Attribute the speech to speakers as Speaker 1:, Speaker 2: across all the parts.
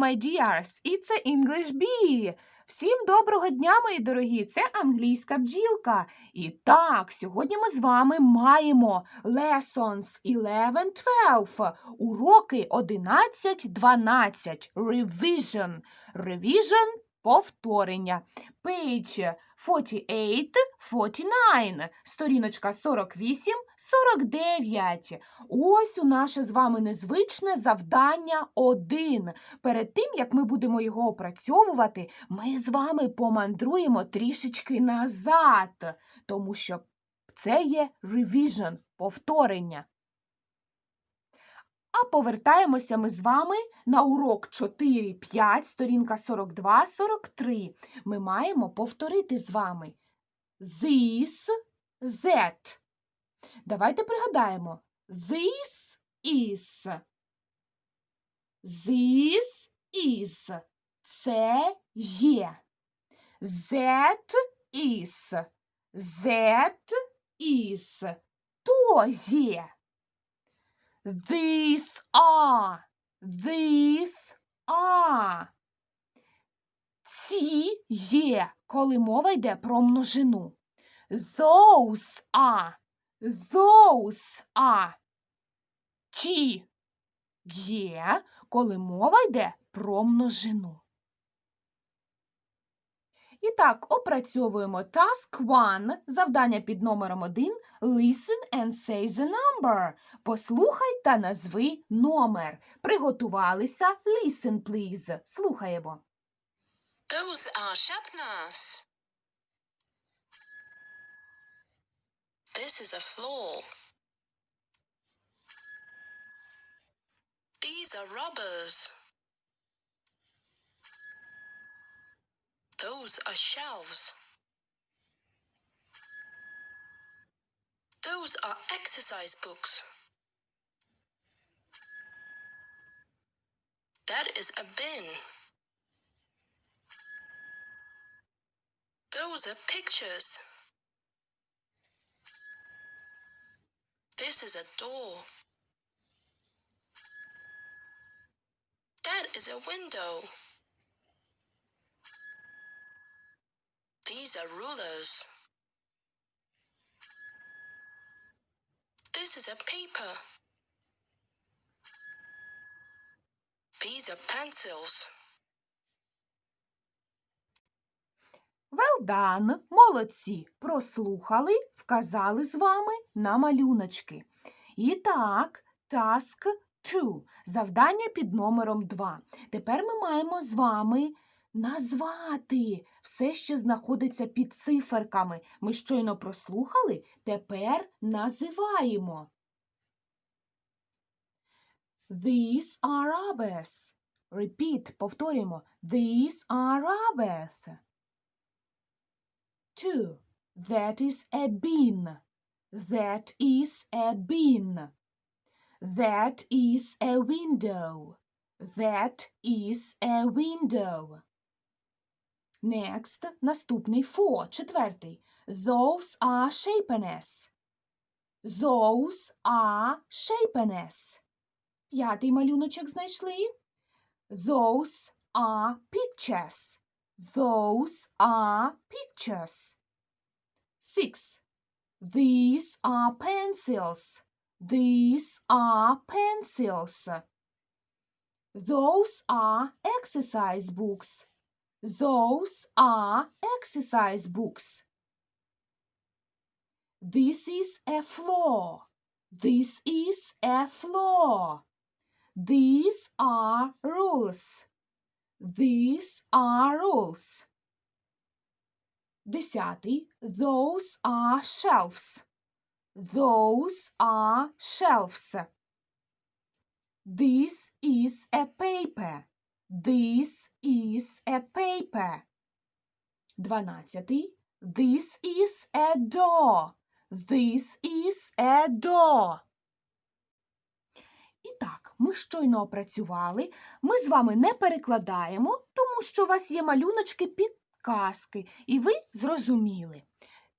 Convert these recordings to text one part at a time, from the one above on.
Speaker 1: my dears, it's a English bee. Всім доброго дня, мої дорогі! Це англійська бджілка. І так, сьогодні ми з вами маємо lessons 11-12, уроки 11-12, revision, revision – повторення. Page 48-49, сторіночка 48-49. Ось у наше з вами незвичне завдання 1. Перед тим, як ми будемо його опрацьовувати, ми з вами помандруємо трішечки назад, тому що це є revision, повторення. А повертаємося ми з вами на урок 4-5, сторінка 42-43. Ми маємо повторити з вами this, that. Давайте пригадаємо. This is. This is. Це є. That is. That is. То є. These are. These are. Ці є, коли мова йде про множину. Those are. Those are. Ті є, коли мова йде про множину. І так, опрацьовуємо Task 1, завдання під номером 1. Listen and say the number. Послухай та назви номер. Приготувалися. Listen, please. Слухаємо.
Speaker 2: Those are sharpeners. This is a floor. These are rubbers. Those are shelves. Those are exercise books. That is a bin. Those are pictures. This is a door. That is a window. These are rulers. This is a paper. These are pencils.
Speaker 1: Well done. Молодці. Прослухали, вказали з вами на малюночки. І так, task 2. Завдання під номером 2. Тепер ми маємо з вами назвати все, що знаходиться під циферками. Ми щойно прослухали, тепер називаємо. These are rubbers. Repeat, повторюємо. These are rubbers. Two. That is a bin. That is a bin. That is a window. That is a window. Next, наступний four, четвертий. Those are sharpeners. Those are sharpeners. П'ятий малюночок знайшли. Those are pictures. Those are pictures. Six. These are pencils. These are pencils. Those are exercise books. Those are exercise books. This is a floor. This is a floor. These are rules. These are rules. Десятий. Those are shelves. Those are shelves. This is a paper. This is a paper. Дванадцятий. This is a door. This is a door. І так, ми щойно опрацювали. Ми з вами не перекладаємо, тому що у вас є малюночки підказки, і ви зрозуміли.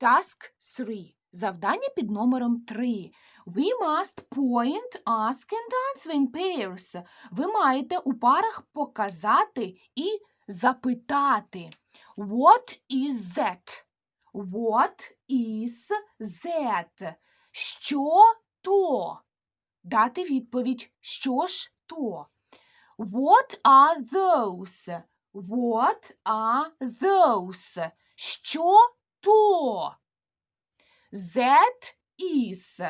Speaker 1: Task 3. Завдання під номером 3. We must point, ask and answer in pairs. Ви маєте у парах показати і запитати. What is that? What is that? Що то? Дати відповідь. Що ж то? What are those? What are those? Що то? That is.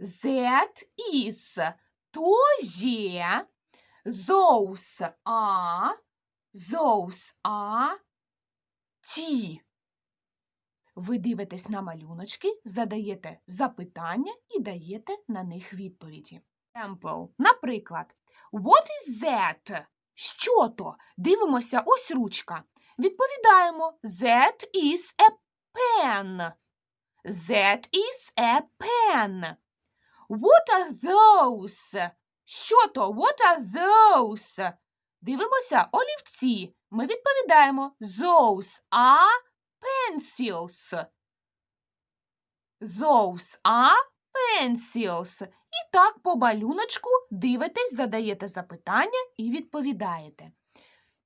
Speaker 1: That is. То є. Those are. Those are. Ті. Ви дивитесь на малюночки, задаєте запитання і даєте на них відповіді. Example. Наприклад, What is that? Що то? Дивимося, ось ручка. Відповідаємо That is a pen. That is a pen. What are those? Що то? What are those? Дивимося олівці. Ми відповідаємо Those are pencils. Those are pencils. І так по балюночку дивитесь, задаєте запитання і відповідаєте.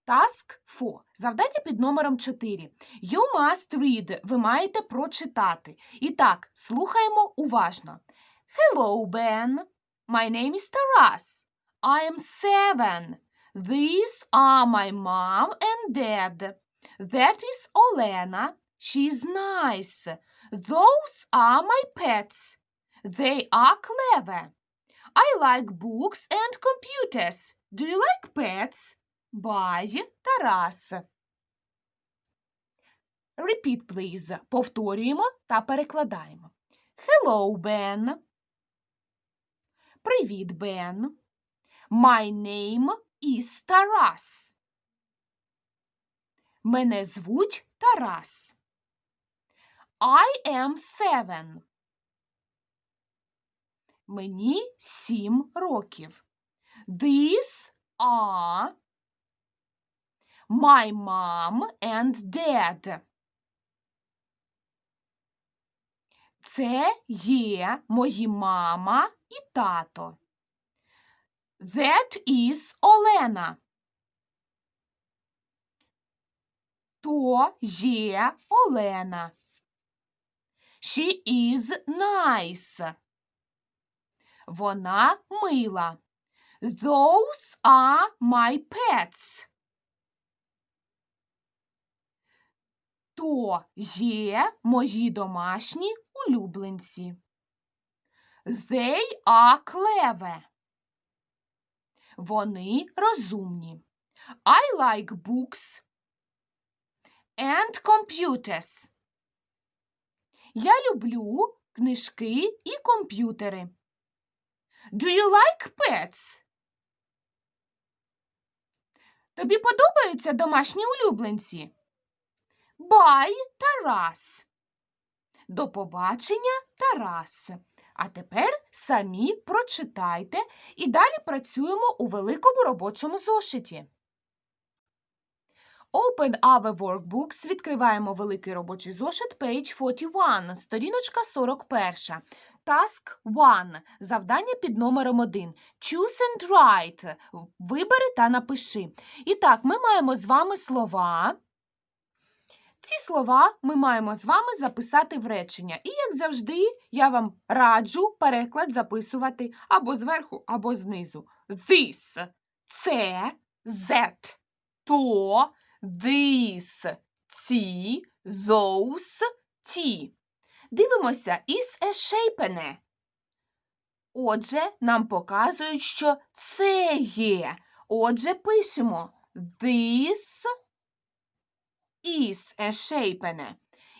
Speaker 1: Task 4. Завдання під номером 4. You must read. Ви маєте прочитати. І так, слухаємо уважно. Hello, Ben. My name is Taras. I am seven. These are my mom and dad. That is Olena. She's nice. Those are my pets. They are clever. I like books and computers. Do you like pets? Bye, Тарас. Repeat, please. Повторюємо та перекладаємо. Hello, Ben. Привіт, Бен. My name is Тарас. Мене звуть Тарас. I am seven. Мені сім років. These are my mom and dad. Це є мої мама і тато. That is Олена. То є Олена. She is nice. Вона мила. Those are my pets. То є мої домашні улюбленці. They are clever. Вони розумні. I like books and computers. Я люблю книжки і комп'ютери. Do you like pets? Тобі подобаються домашні улюбленці? Бай, Тарас. До побачення, Тарас. А тепер самі прочитайте і далі працюємо у великому робочому зошиті. Open our workbooks. Відкриваємо великий робочий зошит, page 41, сторіночка 41. Task 1. Завдання під номером 1. Choose and write. Вибери та напиши. І так, ми маємо з вами слова. Ці слова ми маємо з вами записати в речення. І, як завжди, я вам раджу переклад записувати або зверху, або знизу. This – це, that – то, this – ці, those – ті. Дивимося із ешейпене. Отже, нам показують, що це є. Отже, пишемо this is a shapen.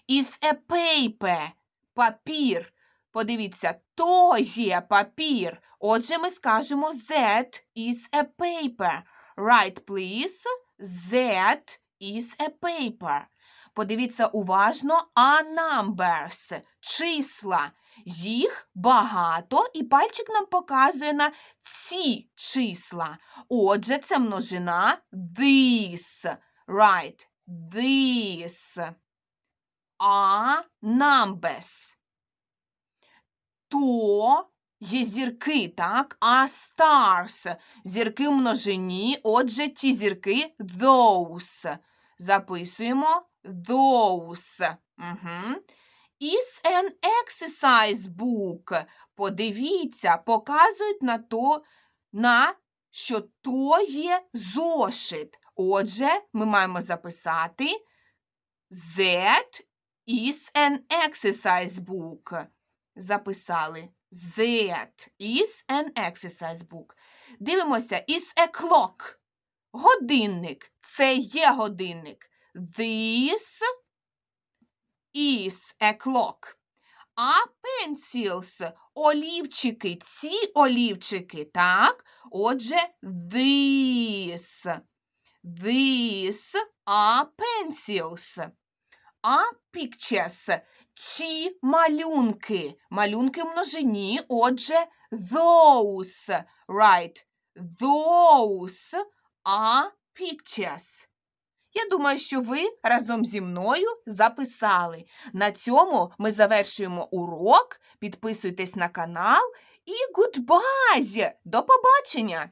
Speaker 1: Is a paper. Папір. Подивіться, то є папір. Отже, ми скажемо that is a paper. Write, please. That is a paper. Подивіться уважно, а numbers – числа. Їх багато, і пальчик нам показує на ці числа. Отже, це множина this. Right. These are numbers. то є зірки, так? А stars – зірки в множині, отже, ті зірки those. Записуємо those. Угу. Is an exercise book. Подивіться, показують на то, на що то є зошит. Отже, ми маємо записати That is an exercise book. Записали. That is an exercise book. Дивимося, is a clock. Годинник. Це є годинник. This is a clock. А pencils – олівчики. Ці олівчики, так? Отже, this. These are pencils. А pictures – ці малюнки. Малюнки множині, отже, those. Right. Those are pictures. Я думаю, що ви разом зі мною записали. На цьому ми завершуємо урок. Підписуйтесь на канал і goodbye! До побачення!